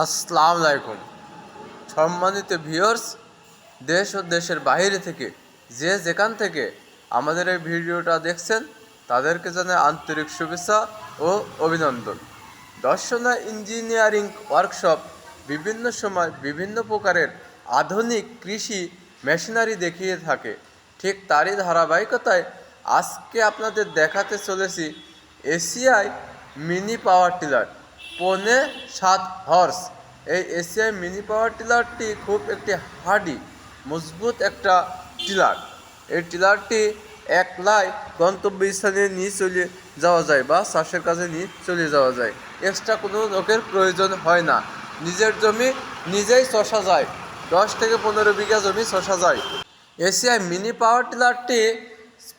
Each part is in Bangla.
আসসালামু আলাইকুম। সম্মানিত ভিউয়ার্স দেশ ও দেশের বাইরে থেকে, যে যেখান থেকে আমাদের এই ভিডিওটা দেখছেন, তাদেরকে জানাই আন্তরিক শুভেচ্ছা ও অভিনন্দন। দর্শনা ইঞ্জিনিয়ারিং ওয়ার্কশপ বিভিন্ন সময় বিভিন্ন প্রকারের আধুনিক কৃষি মেশিনারি দেখিয়ে থাকে। ঠিক তারই ধারাবাহিকতায় আজকে আপনাদের দেখাতে চলেছি এশিয়ায় মিনি পাওয়ার টিলার। পনে সাত হর্স। এই এশিয়াই মিনি পাওয়ার টিলারটি খুব একটি হার্ডি, মজবুত একটা টিলার। এই টিলারটি একলাই গন্তব্যস্থানে নিয়ে চলে যাওয়া যায় বা চাষের কাজে নিয়ে চলে যাওয়া যায়। এক্সট্রা কোনো লোকের প্রয়োজন হয় না। নিজের জমি নিজেই চষা যায়। দশ থেকে পনেরো বিঘা জমি চষা যায়। এশিয়ায় মিনি পাওয়ার টিলারটি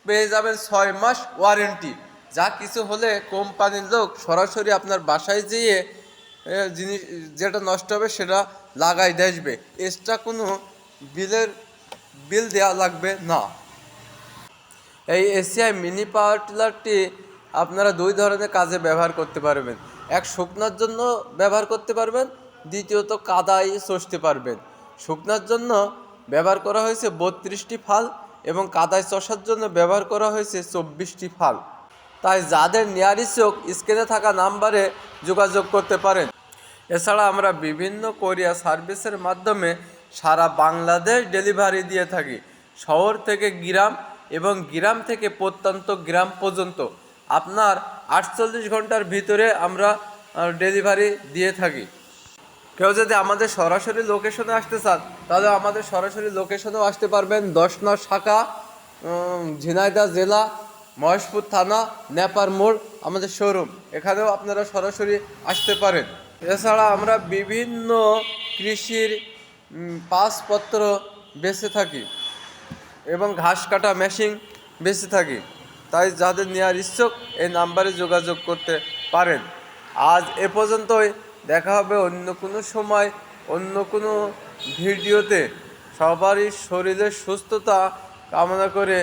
পেয়ে যাবেন ছয় মাস ওয়ারেন্টি। যা কিছু হলে কোম্পানির লোক সরাসরি আপনার বাসায় যেয়ে জিনিস, যেটা নষ্ট হবে সেটা লাগাই দেখবে এক্সট্রা কোনো বিলের, বিল দেওয়া লাগবে না। এই এসিআই মিনি পাওয়ার টিলারটি আপনারা দুই ধরনের কাজে ব্যবহার করতে পারবেন। এক, শুকনার জন্য ব্যবহার করতে পারবেন। দ্বিতীয়ত কাদাই চষতে পারবেন। শুকনার জন্য ব্যবহার করা হয়েছে বত্রিশটি ফাল এবং কাদায় চষার জন্য ব্যবহার করা হয়েছে চব্বিশটি ফাল। তাই যাদের নিয়ারি চোখ স্ক্রিনে থাকা নাম্বারে যোগাযোগ করতে পারেন। এছাড়া আমরা বিভিন্ন কোরিয়া সার্ভিসের মাধ্যমে সারা বাংলাদেশ ডেলিভারি দিয়ে থাকি। শহর থেকে গ্রাম এবং গ্রাম থেকে প্রত্যন্ত গ্রাম পর্যন্ত। আপনার আটচল্লিশ ঘণ্টার ভিতরে আমরা ডেলিভারি দিয়ে থাকি। কেউ যদি আমাদের সরাসরি লোকেশনে আসতে চান, তাহলে আমাদের সরাসরি লোকেশনেও আসতে পারবেন। দশনা শাখা ঝিনাইদা জেলা মহেশপুর থানা, নেপার মোড়, আমাদের শোরুম এখানেও আপনারা সরাসরি আসতে পারেন। এছাড়া আমরা বিভিন্ন কৃষির পাসপত্র বেঁচে থাকি এবং ঘাস কাটা মেশিন বেশি থাকি। তাই যাদের নেওয়ার ইচ্ছুক এই নাম্বারে যোগাযোগ করতে পারেন। আজ এ পর্যন্তই। দেখা হবে অন্য কোনো সময়, অন্য কোনো ভিডিওতে। সবারই শরীরের সুস্থতা কামনা করে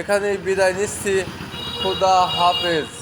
এখানেই বিদায় নিচ্ছি। খুদা হাফেজ।